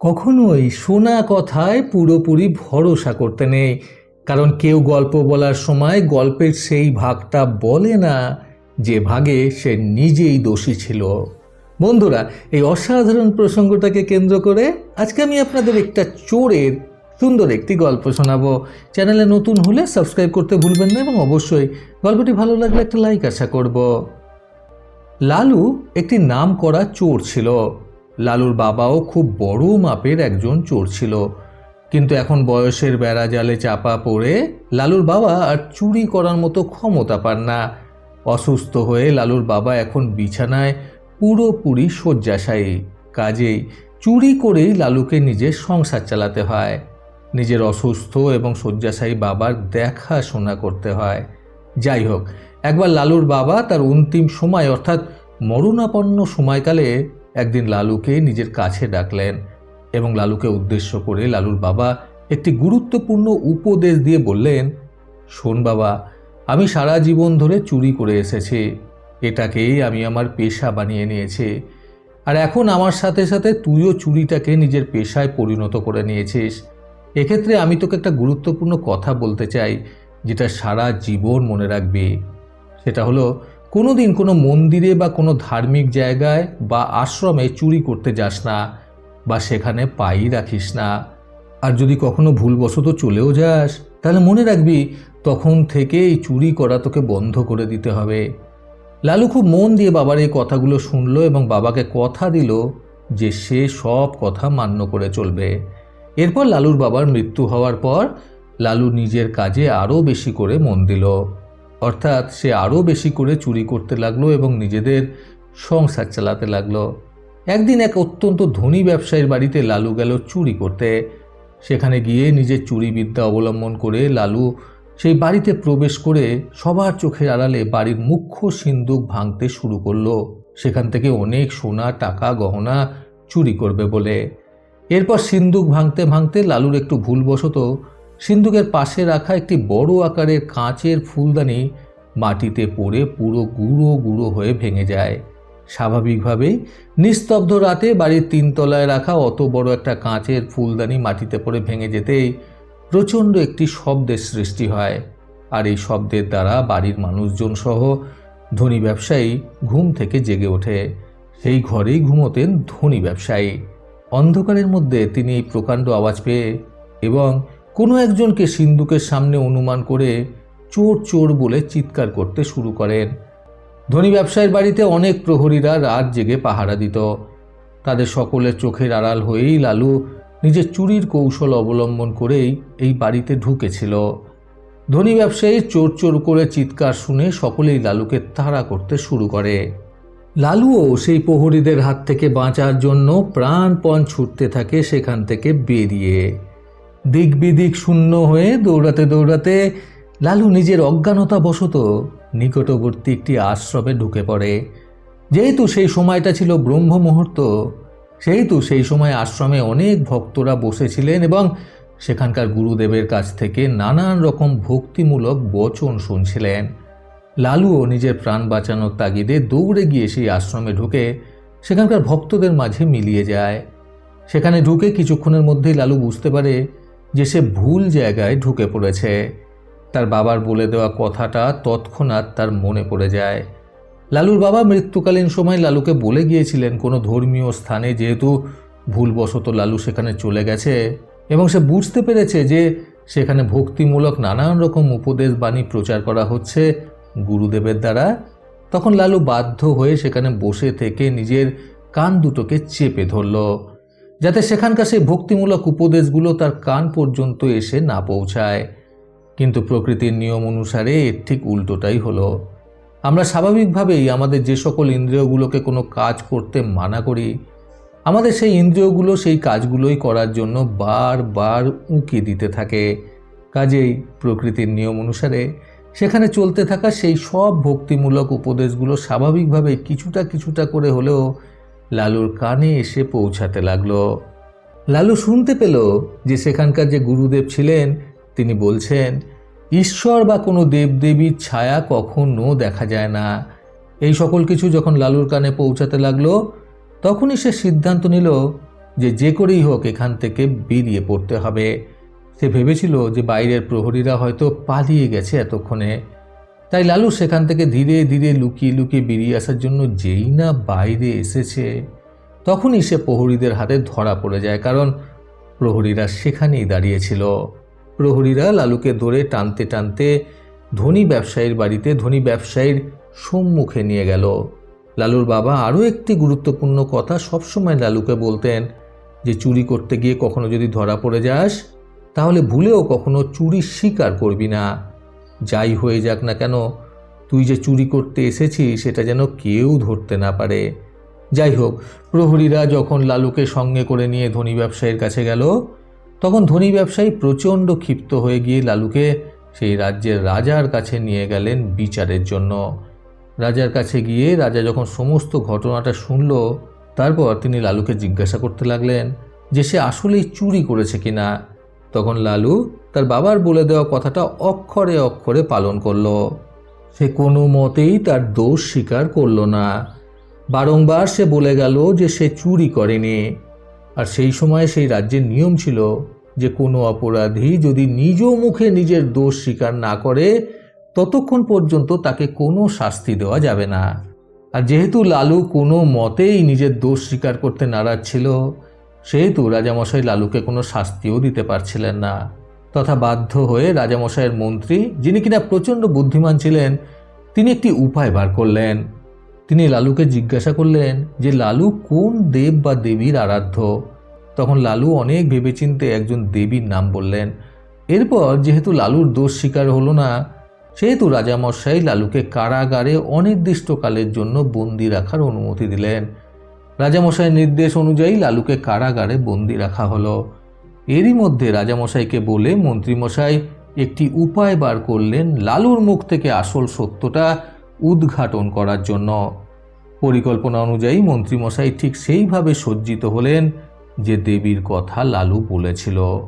কখনোই শোনা কথায় পুরোপুরি ভরসা করতে নেই। কারণ কেউ গল্প বলার সময় গল্পের সেই ভাগটা বলে না যে ভাগে সে নিজেই দোষী ছিল। বন্ধুরা, এই অসাধারণ প্রসঙ্গটাকে কেন্দ্র করে আজকে আমি আপনাদের একটা চোরের সুন্দর একটি গল্প শোনাবো। চ্যানেলে নতুন হলে সাবস্ক্রাইব করতে ভুলবেন না এবং অবশ্যই গল্পটি ভালো লাগলে একটা লাইক আশা করব। লালু একটি নাম করা চোর ছিল। লালুর বাবাও খুব বড় মাপের একজন চোর ছিল। কিন্তু এখন বয়সের বেড়া জালে চাপা পড়ে লালুর বাবা আর চুরি করার মতো ক্ষমতা পান না। অসুস্থ হয়ে লালুর বাবা এখন বিছানায় পুরোপুরি শয্যাশায়ী। কাজেই চুরি করেই লালুকে নিজের সংসার চালাতে হয়। নিজের অসুস্থ এবং শয্যাশায়ী বাবার দেখাশোনা করতে হয়। যাই হোক, একবার লালুর বাবা তার অন্তিম সময় অর্থাৎ মরণাপন্ন সময়কালে একদিন লালুকে নিজের কাছে ডাকলেন এবং লালুকে উদ্দেশ্য করে লালুর বাবা একটি গুরুত্বপূর্ণ উপদেশ দিয়ে বললেন, শোন বাবা, আমি সারা জীবন ধরে চুরি করে এসেছি। এটাকেই আমি আমার পেশা বানিয়ে নিয়েছি। আর এখন আমার সাথে সাথে তুইও চুরিটাকে নিজের পেশায় পরিণত করে নিয়েছিস। এক্ষেত্রে আমি তোকে একটা গুরুত্বপূর্ণ কথা বলতে চাই, যেটা সারা জীবন মনে রাখবি। সেটা হলো কোনো দিন কোনো মন্দিরে বা কোনো ধার্মিক জায়গায় বা আশ্রমে চুরি করতে যাস না বা সেখানে পাই রাখিস না। আর যদি কখনো ভুলবশত চলেও যাস, তাহলে মনে রাখবি তখন থেকে এই চুরি করা তোকে বন্ধ করে দিতে হবে। লালু খুব মন দিয়ে বাবার এই কথাগুলো শুনলো এবং বাবাকে কথা দিল যে সে সব কথা মান্য করে চলবে। এরপর লালুর বাবার মৃত্যু হওয়ার পর লালু নিজের কাজে আরও বেশি করে মন দিল। অর্থাৎ সে আরও বেশি করে চুরি করতে লাগল এবং নিজেদের সংসার চালাতে লাগল। একদিন এক অত্যন্ত ধনী ব্যবসায়ীর বাড়িতে লালু গেল চুরি করতে। সেখানে গিয়ে নিজের চুরি বিদ্যা অবলম্বন করে লালু সেই বাড়িতে প্রবেশ করে সবার চোখের আড়ালে বাড়ির মুখ্য সিন্দুক ভাঙতে শুরু করল। সেখান থেকে অনেক সোনা, টাকা, গহনা চুরি করবে বলে। এরপর সিন্দুক ভাঙতে ভাঙতে লালুর একটু ভুলবশত সিন্দুকের পাশে রাখা একটি বড় আকারের কাঁচের ফুলদানি মাটিতে পড়ে পুরো গুঁড়ো গুঁড়ো হয়ে ভেঙে যায়। স্বাভাবিকভাবেই নিস্তব্ধ রাতে বাড়ির তিনতলায় রাখা অত বড় একটা কাঁচের ফুলদানি মাটিতে পড়ে ভেঙে যেতেই প্রচণ্ড একটি শব্দের সৃষ্টি হয়। আর এই শব্দের দ্বারা বাড়ির মানুষজন সহ ধনী ব্যবসায়ী ঘুম থেকে জেগে ওঠে। সেই ঘরেই ঘুমোতেন ধনী ব্যবসায়ী। অন্ধকারের মধ্যে তিনি এই প্রকাণ্ড আওয়াজ পেয়ে এবং কোনো একজনকে সিন্ধুকের সামনে অনুমান করে চোর চোর বলে চিৎকার করতে শুরু করেন। ধনী ব্যবসায়ীর বাড়িতে অনেক প্রহরীরা রাত জেগে পাহারা দিত। তাদের সকলের চোখের আড়াল হয়েই লালু নিজের চুরির কৌশল অবলম্বন করেই এই বাড়িতে ঢুকেছিল। ধনী ব্যবসায়ীর চোর চোর করে চিৎকার শুনে সকলেই লালুকে তাড়া করতে শুরু করে। লালুও সেই প্রহরীদের হাত থেকে বাঁচার জন্য প্রাণপণ ছুটতে থাকে সেখান থেকে বেরিয়ে। দিক বিদিক শূন্য হয়ে দৌড়াতে দৌড়াতে লালু নিজের অজ্ঞানতা বশত নিকটবর্তী একটি আশ্রমে ঢুকে পড়ে। যেহেতু সেই সময়টা ছিল ব্রহ্ম মুহূর্ত, সেহেতু সেই সময় আশ্রমে অনেক ভক্তরা বসেছিলেন এবং সেখানকার গুরুদেবের কাছ থেকে নানান রকম ভক্তিমূলক বচন শুনছিলেন। লালুও নিজের প্রাণ বাঁচানোর তাগিদে দৌড়ে গিয়ে সেই আশ্রমে ঢুকে সেখানকার ভক্তদের মাঝে মিলিয়ে যায়। সেখানে ঢুকে কিছুক্ষণের মধ্যেই লালু বুঝতে পারে যে সে ভুল জায়গায় ঢুকে পড়েছে। তার বাবার বলে দেওয়া কথাটা তৎক্ষণাৎ তার মনে পড়ে যায়। লালুর বাবা মৃত্যুকালীন সময় লালুকে বলে গিয়েছিলেন, কোনো ধর্মীয় স্থানে যেহেতু ভুলবশত লালু সেখানে চলে গেছে এবং সে বুঝতে পেরেছে যে সেখানে ভক্তিমূলক নানান রকম উপদেশ বাণী প্রচার করা হচ্ছে গুরুদেবের দ্বারা, তখন লালু বাধ্য হয়ে সেখানে বসে থেকে নিজের কান দুটোকে চেপে ধরল। যাতে সেখানকার সেই ভক্তিমূলক উপদেশগুলো তার কান পর্যন্ত এসে না পৌঁছায়। কিন্তু প্রকৃতির নিয়ম অনুসারে এর ঠিক উল্টোটাই হলো। আমরা স্বাভাবিকভাবেই আমাদের যে সকল ইন্দ্রিয়গুলোকে কোনো কাজ করতে মানা করি, আমাদের সেই ইন্দ্রিয়গুলো সেই কাজগুলোই করার জন্য বারবার উঁকি দিতে থাকে। কাজেই প্রকৃতির নিয়ম অনুসারে সেখানে চলতে থাকা সেই সব ভক্তিমূলক উপদেশগুলো স্বাভাবিকভাবে কিছুটা কিছুটা করে হলেও লালুর কানে এসে পৌঁছাতে লাগল। লালু শুনতে পেল যে সেখানকার যে গুরুদেব ছিলেন, তিনি বলছেন, ঈশ্বর বা কোনো দেবদেবীর ছায়া কখনো দেখা যায় না। এই সকল কিছু যখন লালুর কানে পৌঁছাতে লাগল, তখনই সে সিদ্ধান্ত নিল যে যে করেই হোক এখান থেকে বেরিয়ে পড়তে হবে। সে ভেবেছিল যে বাইরের প্রহরীরা হয়তো পালিয়ে গেছে এতক্ষণে। তাই লালু সেখান থেকে ধীরে ধীরে লুকিয়ে লুকিয়ে বেরিয়ে আসার জন্য যেই না বাইরে এসেছে, তখনই সে প্রহরীদের হাতে ধরা পড়ে যায়, কারণ প্রহরীরা সেখানেই দাঁড়িয়েছিল। প্রহরীরা লালুকে ধরে টানতে টানতে ধনী ব্যবসায়ীর বাড়িতে ধনী ব্যবসায়ীর সম্মুখে নিয়ে গেল। লালুর বাবা আরও একটি গুরুত্বপূর্ণ কথা সবসময় লালুকে বলতেন যে, চুরি করতে গিয়ে কখনো যদি ধরা পড়ে যাস, তাহলে ভুলেও কখনো চুরি স্বীকার করবি না। যাই হয়ে যাক না কেন, তুই যে চুরি করতে এসেছিস সেটা যেন কেউ ধরতে না পারে। যাই হোক, প্রহরীরা যখন লালুকে সঙ্গে করে নিয়ে ধনী ব্যবসায়ীর কাছে গেল, তখন ধনী ব্যবসায়ী প্রচণ্ড ক্ষিপ্ত হয়ে গিয়ে লালুকে সেই রাজ্যের রাজার কাছে নিয়ে গেলেন বিচারের জন্য। রাজার কাছে গিয়ে রাজা যখন সমস্ত ঘটনাটা শুনল, তারপর তিনি লালুকে জিজ্ঞাসা করতে লাগলেন যে সে আসলেই চুরি করেছে কিনা। তখন লালু তার বাবার বলে দেওয়া কথাটা অক্ষরে অক্ষরে পালন করল। সে কোনো মতেই তার দোষ স্বীকার করল না। বারংবার সে বলে গেল যে সে চুরি করেনি। আর সেই সময় সেই রাজ্যের নিয়ম ছিল যে কোনো অপরাধী যদি নিজ মুখে নিজের দোষ স্বীকার না করে, ততক্ষণ পর্যন্ত তাকে কোনো শাস্তি দেওয়া যাবে না। আর যেহেতু লালু কোনো মতেই নিজের দোষ স্বীকার করতে নারাজ ছিল, সেহেতু রাজামশাই লালুকে কোনো শাস্তিও দিতে পারছিলেন না। তথা বাধ্য হয়ে রাজামশাইয়ের মন্ত্রী, যিনি কিনা প্রচণ্ড বুদ্ধিমান ছিলেন, তিনি একটি উপায় বার করলেন। তিনি লালুকে জিজ্ঞাসা করলেন যে, লালু, কোন দেব বা দেবীর আরাধ্য? তখন লালু অনেক ভেবেচিন্তে একজন দেবীর নাম বললেন। এরপর যেহেতু লালুর দোষ স্বীকার হলো না, সেহেতু রাজামশাই লালুকে কারাগারে অনির্দিষ্টকালের জন্য বন্দি রাখার অনুমতি দিলেন। রাজামশাইয়ের নির্দেশ অনুযায়ী লালুকে কারাগারে বন্দি রাখা হলো। এরই মধ্যে রাজামশাইকে বলে মন্ত্রীমশাই, একটি উপায় বার করলেন লালুর মুখ থেকে আসল সত্যটা উদ্ঘাটন করার জন্য। পরিকল্পনা অনুযায়ী মন্ত্রীমশাই ঠিক সেইভাবে সজ্জিত হলেন যে দেবীর কথা লালু বলেছিল।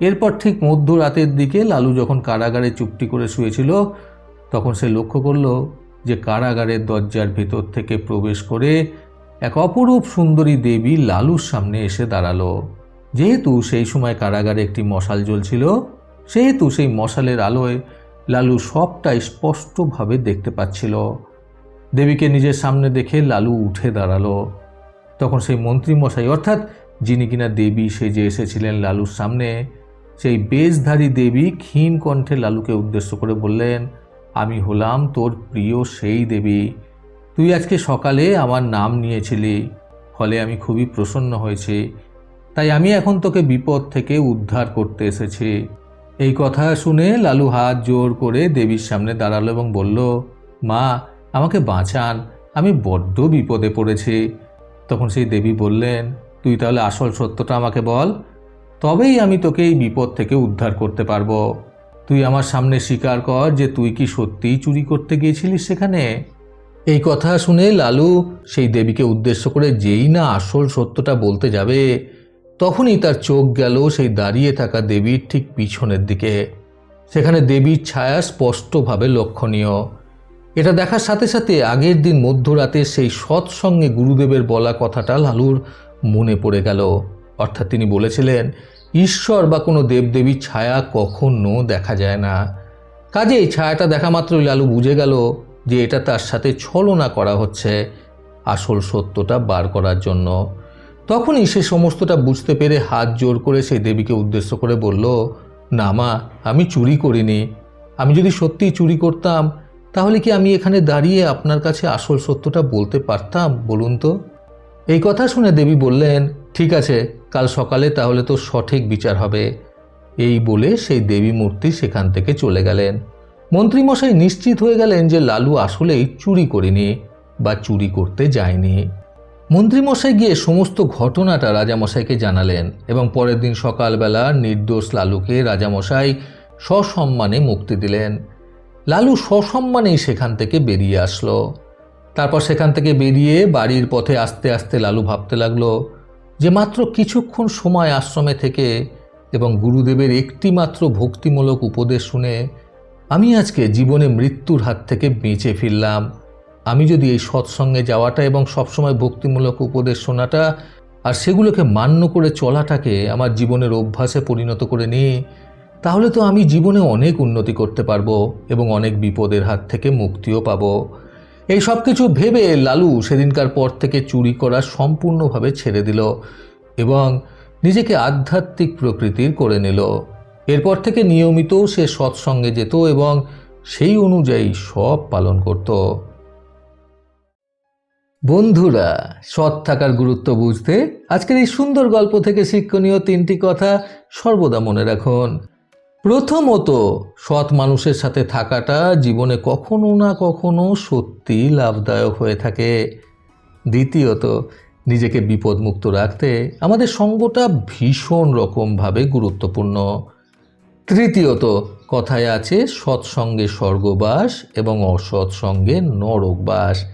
এরপর ঠিক মধ্যরাতের দিকে লালু যখন কারাগারে চুপটি করে শুয়েছিল, তখন সে লক্ষ্য করল যে কারাগারের দরজার ভেতর থেকে প্রবেশ করে এক অপরূপ সুন্দরী দেবী লালুর সামনে এসে দাঁড়াল। যেহেতু সেই সময় কারাগারে একটি মশাল জ্বলছিল, সেহেতু সেই মশালের আলোয় লালু সবটাই স্পষ্টভাবে দেখতে পাচ্ছিল। দেবীকে নিজের সামনে দেখে লালু উঠে দাঁড়াল। তখন সেই মন্ত্রীমশাই, অর্থাৎ যিনি কিনা দেবী সেজে এসেছিলেন লালুর সামনে, সেই বেশধারী দেবী ক্ষীণ কণ্ঠে লালুকে উদ্দেশ্য করে বললেন, আমি হলাম তোর প্রিয় সেই দেবী। তুই আজকে সকালে আমার নাম নিয়েছিলি, ফলে আমি খুবই প্রসন্ন হয়েছি। তাই আমি এখন তোকে বিপদ থেকে উদ্ধার করতে এসেছি। এই কথা শুনে লালু হাত জোর করে দেবীর সামনে দাঁড়াল এবং বলল, মা, আমাকে বাঁচান, আমি বড্ড বিপদে পড়েছি। তখন সেই দেবী বললেন, তুই তাহলে আসল সত্যটা আমাকে বল, তবেই আমি তোকে এই বিপদ থেকে উদ্ধার করতে পারব। তুই আমার সামনে স্বীকার কর যে তুই কি সত্যিই চুরি করতে গিয়েছিলিস সেখানে? এই কথা শুনে লালু সেই দেবীকে উদ্দেশ্য করে যেই না আসল সত্যটা বলতে যাবে তখনই তার চোখ গেল সেই দাঁড়িয়ে থাকা দেবীর ঠিক পিছনের দিকে। সেখানে দেবীর ছায়া স্পষ্টভাবে লক্ষণীয়। এটা দেখার সাথে সাথে আগের দিন মধ্যরাতে সেই সৎসঙ্গে গুরুদেবের বলা কথাটা লালুর মনে পড়ে গেল। অর্থাৎ তিনি বলেছিলেন, ঈশ্বর বা কোনো দেবদেবীর ছায়া কখনো দেখা যায় না। কাজে এই ছায়াটা দেখা মাত্রই লালু বুঝে গেল যে এটা তার সাথে ছলনা করা হচ্ছে। আসল সত্যটা বার করার জন্য। তখনই সে সমস্তটা বুঝতে পেরে হাত জোর করে সেই দেবীকে উদ্দেশ্য করে বলল, না মা, আমি চুরি করিনি। আমি যদি সত্যিই চুরি করতাম, তাহলে কি আমি এখানে দাঁড়িয়ে আপনার কাছে আসল সত্যটা বলতে পারতাম, বলুন তো? এই কথা শুনে দেবী বললেন, ঠিক আছে, কাল সকালে তাহলে তো সঠিক বিচার হবে। এই বলে সেই দেবী মূর্তি সেখান থেকে চলে গেলেন। মন্ত্রীমশাই নিশ্চিত হয়ে গেলেন যে লালু আসলেই চুরি করেনি বা চুরি করতে যায়নি। মন্ত্রীমশাই গিয়ে সমস্ত ঘটনাটা রাজামশাইকে জানালেন এবং পরের দিন সকালবেলা নির্দোষ লালুকে রাজামশাই সসম্মানে মুক্তি দিলেন। লালু সসম্মানেই সেখান থেকে বেরিয়ে আসলো। তারপর সেখান থেকে বেরিয়ে বাড়ির পথে আস্তে আস্তে লালু ভাবতে লাগল যে মাত্র কিছুক্ষণ সময় আশ্রমে থেকে এবং গুরুদেবের একটি মাত্র ভক্তিমূলক উপদেশ শুনে আমি আজকে জীবনে মৃত্যুর হাত থেকে বেঁচে ফিরলাম। আমি যদি এই সৎসঙ্গে যাওয়াটা এবং সবসময় ভক্তিমূলক উপদেশ শোনাটা আর সেগুলোকে মান্য করে চলাটাকে আমার জীবনের অভ্যাসে পরিণত করে নিই তাহলে তো আমি জীবনে অনেক উন্নতি করতে পারব এবং অনেক বিপদের হাত থেকে মুক্তিও পাবো। এই সব কিছু ভেবে লালু সেদিনকার পর থেকে চুরি করা সম্পূর্ণভাবে ছেড়ে দিল এবং নিজেকে আধ্যাত্মিক প্রকৃতির করে নিল। এরপর থেকে নিয়মিত সে সৎসঙ্গে যেত এবং সেই অনুযায়ী সব পালন করত। বন্ধুরা, সৎ থাকার গুরুত্ব বুঝতে আজকের এই সুন্দর গল্প থেকে শিক্ষণীয় তিনটি কথা সর্বদা মনে রাখুন। প্রথমত, সৎ মানুষের সাথে থাকাটা জীবনে কখনো না কখনো সত্যি লাভদায়ক হয়ে থাকে। দ্বিতীয়ত, নিজেকে বিপদমুক্ত রাখতে আমাদের সঙ্গটা ভীষণ রকমভাবে গুরুত্বপূর্ণ। তৃতীয়ত, কথায় আছে সৎসঙ্গে স্বর্গবাস এবং অসৎ সঙ্গে নরকবাস।